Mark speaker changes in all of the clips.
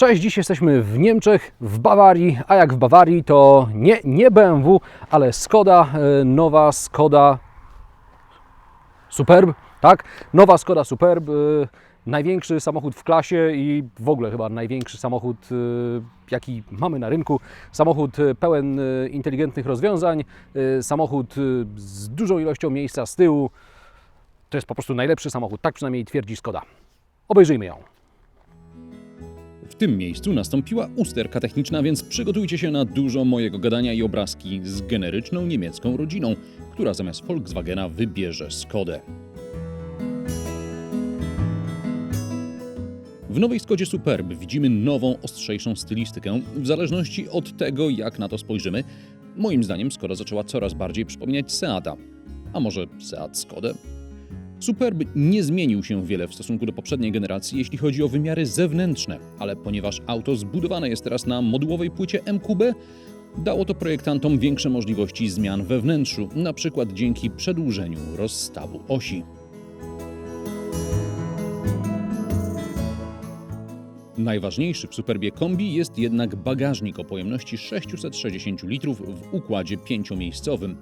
Speaker 1: Cześć, dziś jesteśmy w Niemczech, w Bawarii, a jak w Bawarii to nie, nie BMW, ale Skoda, e, nowa Skoda Superb, tak? Nowa Skoda Superb, e, największy samochód w klasie i w ogóle chyba największy samochód, e, jaki mamy na rynku. Samochód pełen inteligentnych rozwiązań, samochód z dużą ilością miejsca z tyłu. To jest po prostu najlepszy samochód, tak przynajmniej twierdzi Skoda. Obejrzyjmy ją.
Speaker 2: Tym miejscu nastąpiła usterka techniczna, więc przygotujcie się na dużo mojego gadania i obrazki z generyczną niemiecką rodziną, która zamiast Volkswagena wybierze Skodę. W nowej Skodzie Superb widzimy nową, ostrzejszą stylistykę. W zależności od tego, jak na to spojrzymy, moim zdaniem Skoda zaczęła coraz bardziej przypominać Seata. A może Seat Skodę? Superb nie zmienił się wiele w stosunku do poprzedniej generacji, jeśli chodzi o wymiary zewnętrzne, ale ponieważ auto zbudowane jest teraz na modułowej płycie MQB, dało to projektantom większe możliwości zmian we wnętrzu, na przykład dzięki przedłużeniu rozstawu osi. Najważniejszy w Superbie kombi jest jednak bagażnik o pojemności 660 litrów w układzie pięciomiejscowym.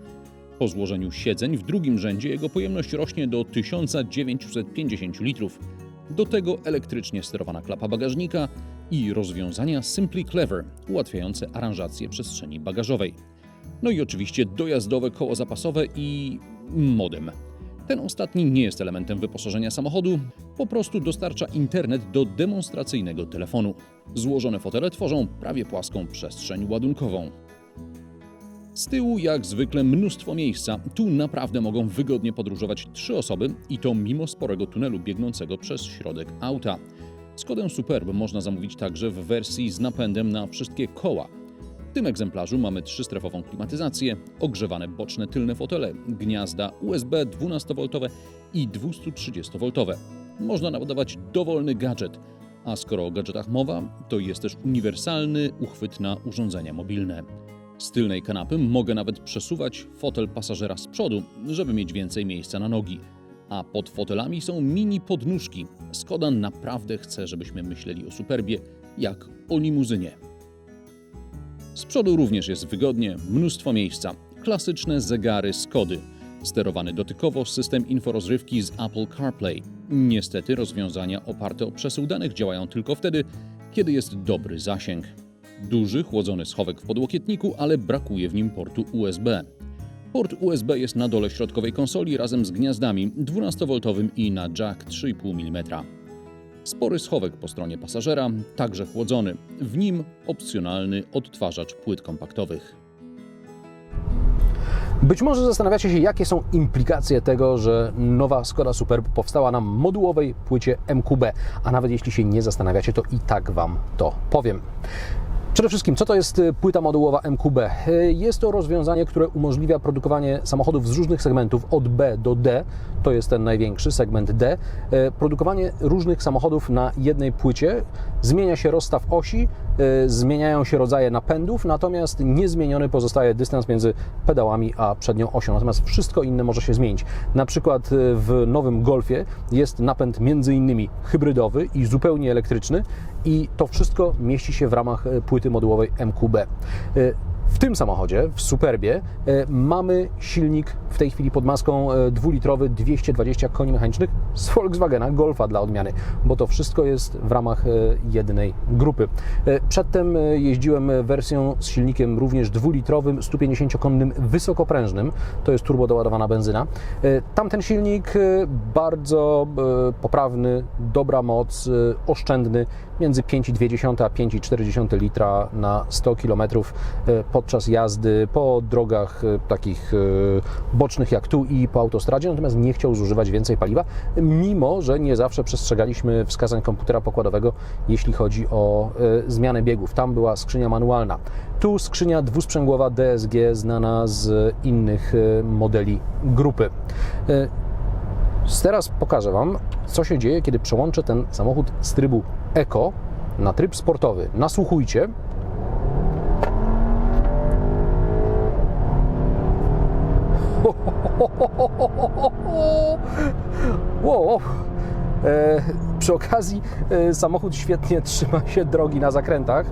Speaker 2: Po złożeniu siedzeń w drugim rzędzie jego pojemność rośnie do 1950 litrów. Do tego elektrycznie sterowana klapa bagażnika i rozwiązania Simply Clever ułatwiające aranżację przestrzeni bagażowej. No i oczywiście dojazdowe koło zapasowe i modem. Ten ostatni nie jest elementem wyposażenia samochodu, po prostu dostarcza internet do demonstracyjnego telefonu. Złożone fotele tworzą prawie płaską przestrzeń ładunkową. Z tyłu, jak zwykle, mnóstwo miejsca. Tu naprawdę mogą wygodnie podróżować trzy osoby i to mimo sporego tunelu biegnącego przez środek auta. Skodę Superb można zamówić także w wersji z napędem na wszystkie koła. W tym egzemplarzu mamy trzystrefową klimatyzację, ogrzewane boczne tylne fotele, gniazda USB 12V i 230V. Można naładować dowolny gadżet, a skoro o gadżetach mowa, to jest też uniwersalny uchwyt na urządzenia mobilne. Z tylnej kanapy mogę nawet przesuwać fotel pasażera z przodu, żeby mieć więcej miejsca na nogi. A pod fotelami są mini podnóżki. Skoda naprawdę chce, żebyśmy myśleli o Superbie jak o limuzynie. Z przodu również jest wygodnie, mnóstwo miejsca. Klasyczne zegary Skody. Sterowany dotykowo system inforozrywki z Apple CarPlay. Niestety rozwiązania oparte o przesył danych działają tylko wtedy, kiedy jest dobry zasięg. Duży, chłodzony schowek w podłokietniku, ale brakuje w nim portu USB. Port USB jest na dole środkowej konsoli razem z gniazdami 12V i na jack 3,5 mm. Spory schowek po stronie pasażera, także chłodzony. W nim opcjonalny odtwarzacz płyt kompaktowych.
Speaker 1: Być może zastanawiacie się, jakie są implikacje tego, że nowa Skoda Superb powstała na modułowej płycie MQB, a nawet jeśli się nie zastanawiacie, to i tak Wam to powiem. Przede wszystkim, co to jest y, płyta modułowa MQB? Y, Jest to rozwiązanie, które umożliwia produkowanie samochodów z różnych segmentów od B do D, to jest ten największy segment D. Y, Produkowanie różnych samochodów na jednej płycie, zmienia się rozstaw osi, zmieniają się rodzaje napędów, natomiast niezmieniony pozostaje dystans między pedałami a przednią osią. Natomiast wszystko inne może się zmienić. Na przykład w nowym Golfie jest napęd między innymi hybrydowy i zupełnie elektryczny i to wszystko mieści się w ramach y, płyty modułowej MQB. Y, W tym samochodzie, w Superbie, y, mamy silnik w tej chwili pod maską dwulitrowy 220 koni mechanicznych z Volkswagena Golfa dla odmiany, bo to wszystko jest w ramach jednej grupy. Przedtem jeździłem wersją z silnikiem również dwulitrowym 150-konnym wysokoprężnym, to jest turbodoładowana benzyna. Tamten silnik bardzo poprawny, dobra moc, oszczędny, między 5,2 a 5,4 litra na 100 km podczas jazdy po drogach y, takich y, bocznych jak tu i po autostradzie, natomiast nie chciał zużywać więcej paliwa, mimo że nie zawsze przestrzegaliśmy wskazań komputera pokładowego, jeśli chodzi o zmianę biegów. Tam była skrzynia manualna. Tu skrzynia dwusprzęgłowa DSG znana z innych modeli grupy. Teraz pokażę Wam, co się dzieje, kiedy przełączę ten samochód z trybu Eco na tryb sportowy. Nasłuchujcie. Wow. Przy okazji e, samochód świetnie trzyma się drogi na zakrętach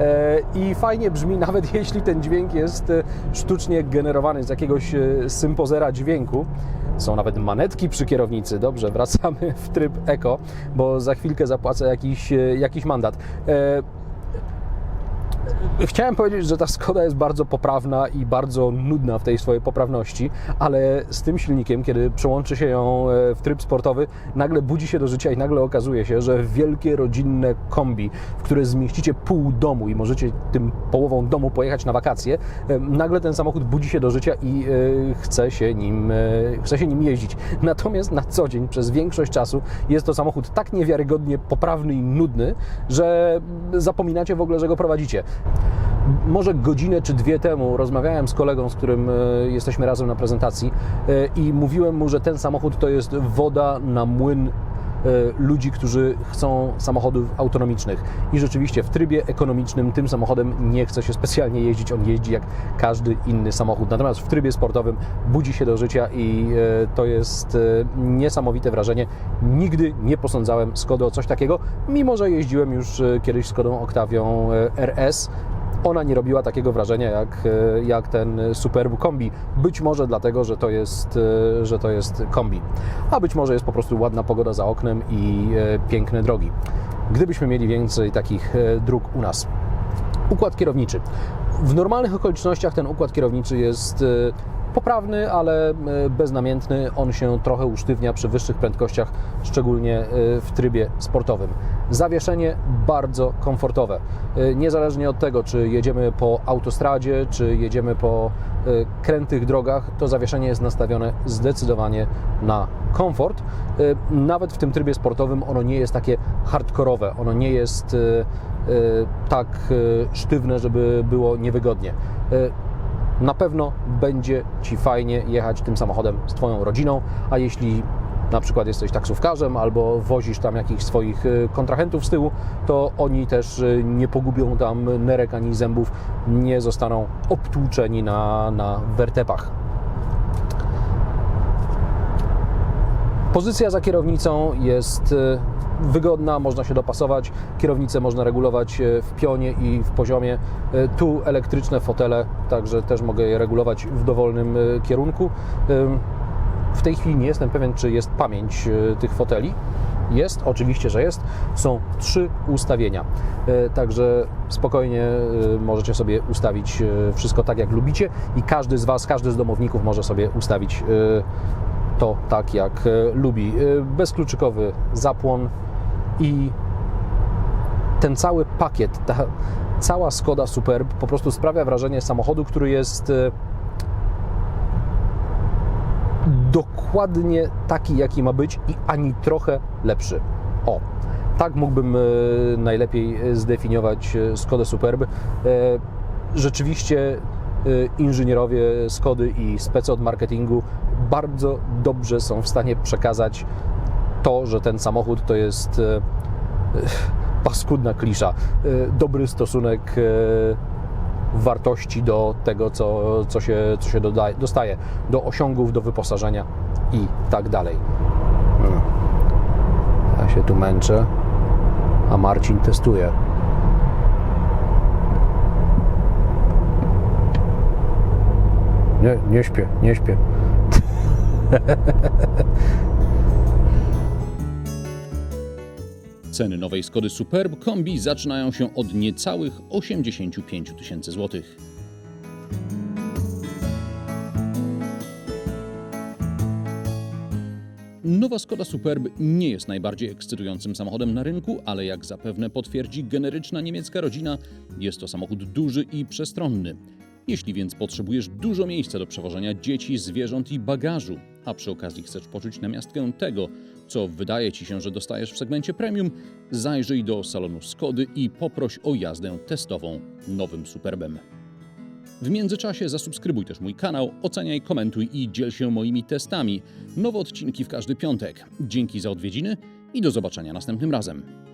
Speaker 1: e, i fajnie brzmi, nawet jeśli ten dźwięk jest e, sztucznie generowany z jakiegoś sympozera dźwięku. Są nawet manetki przy kierownicy. Dobrze, wracamy w tryb eko, bo za chwilkę zapłacę jakiś, jakiś mandat. Chciałem powiedzieć, że ta Skoda jest bardzo poprawna i bardzo nudna w tej swojej poprawności, ale z tym silnikiem, kiedy przełączy się ją e, w tryb sportowy, nagle budzi się do życia i nagle okazuje się, że wielkie rodzinne kombi, w które zmieścicie pół domu i możecie tym połową domu pojechać na wakacje, e, nagle ten samochód budzi się do życia i e, chce się nim, chce się nim jeździć. Natomiast na co dzień, przez większość czasu jest to samochód tak niewiarygodnie poprawny i nudny, że zapominacie w ogóle, że go prowadzicie. Może godzinę czy dwie temu rozmawiałem z kolegą, z którym e, jesteśmy razem na prezentacji e, i mówiłem mu, że ten samochód to jest woda na młyn ludzi, którzy chcą samochodów autonomicznych. I rzeczywiście w trybie ekonomicznym tym samochodem nie chce się specjalnie jeździć, on jeździ jak każdy inny samochód. Natomiast w trybie sportowym budzi się do życia i e, to jest e, niesamowite wrażenie. Nigdy nie posądzałem Skody o coś takiego, mimo że jeździłem już e, kiedyś Skodą Octavią e, RS. Ona nie robiła takiego wrażenia jak, e, jak ten Superb kombi. Być może dlatego, że to, jest, e, że to jest kombi. A być może jest po prostu ładna pogoda za oknem i e, piękne drogi. Gdybyśmy mieli więcej takich dróg u nas. Układ kierowniczy. W normalnych okolicznościach ten układ kierowniczy jest poprawny, ale beznamiętny. On się trochę usztywnia przy wyższych prędkościach, szczególnie w trybie sportowym. Zawieszenie bardzo komfortowe. E, Niezależnie od tego, czy jedziemy po autostradzie, czy jedziemy po e, krętych drogach, to zawieszenie jest nastawione zdecydowanie na komfort. E, Nawet w tym trybie sportowym ono nie jest takie hardkorowe, ono nie jest tak sztywne, żeby było niewygodnie. Na pewno będzie Ci fajnie jechać tym samochodem z Twoją rodziną, a jeśli na przykład jesteś taksówkarzem albo wozisz tam jakichś swoich e, kontrahentów z tyłu, to oni też e, nie pogubią tam nerek ani zębów, nie zostaną obtłuczeni na, na wertepach. Pozycja za kierownicą jest e, wygodna, można się dopasować. Kierownicę można regulować w pionie i w poziomie. Tu elektryczne fotele, także też mogę je regulować w dowolnym kierunku. W tej chwili nie jestem pewien, czy jest pamięć e, tych foteli. Jest, oczywiście, że jest. Są trzy ustawienia. E, Także spokojnie e, możecie sobie ustawić wszystko tak, jak lubicie, i każdy z Was, każdy z domowników może sobie ustawić to tak, jak lubi. Bezkluczykowy zapłon i ten cały pakiet, ta cała Skoda Superb po prostu sprawia wrażenie samochodu, który jest dokładnie taki, jaki ma być i ani trochę lepszy. O, tak mógłbym e, najlepiej e, zdefiniować e, Skodę Superb. Rzeczywiście inżynierowie Skody i specy od marketingu bardzo dobrze są w stanie przekazać to, że ten samochód to jest paskudna klisza. Dobry stosunek wartości do tego, co, co się, co się dodaje, dostaje, do osiągów, do wyposażenia i tak dalej. Ja się tu męczę, a Marcin testuje. Nie, nie śpię, nie śpię.
Speaker 2: Ceny nowej Skody Superb Kombi zaczynają się od niecałych 85 tysięcy złotych. Nowa Skoda Superb nie jest najbardziej ekscytującym samochodem na rynku, ale jak zapewne potwierdzi generyczna niemiecka rodzina, jest to samochód duży i przestronny. Jeśli więc potrzebujesz dużo miejsca do przewożenia dzieci, zwierząt i bagażu, a przy okazji chcesz poczuć namiastkę tego, co wydaje Ci się, że dostajesz w segmencie premium, zajrzyj do salonu Skody i poproś o jazdę testową nowym Superbem. W międzyczasie zasubskrybuj też mój kanał, oceniaj, komentuj i dziel się moimi testami. Nowe odcinki w każdy piątek. Dzięki za odwiedziny i do zobaczenia następnym razem.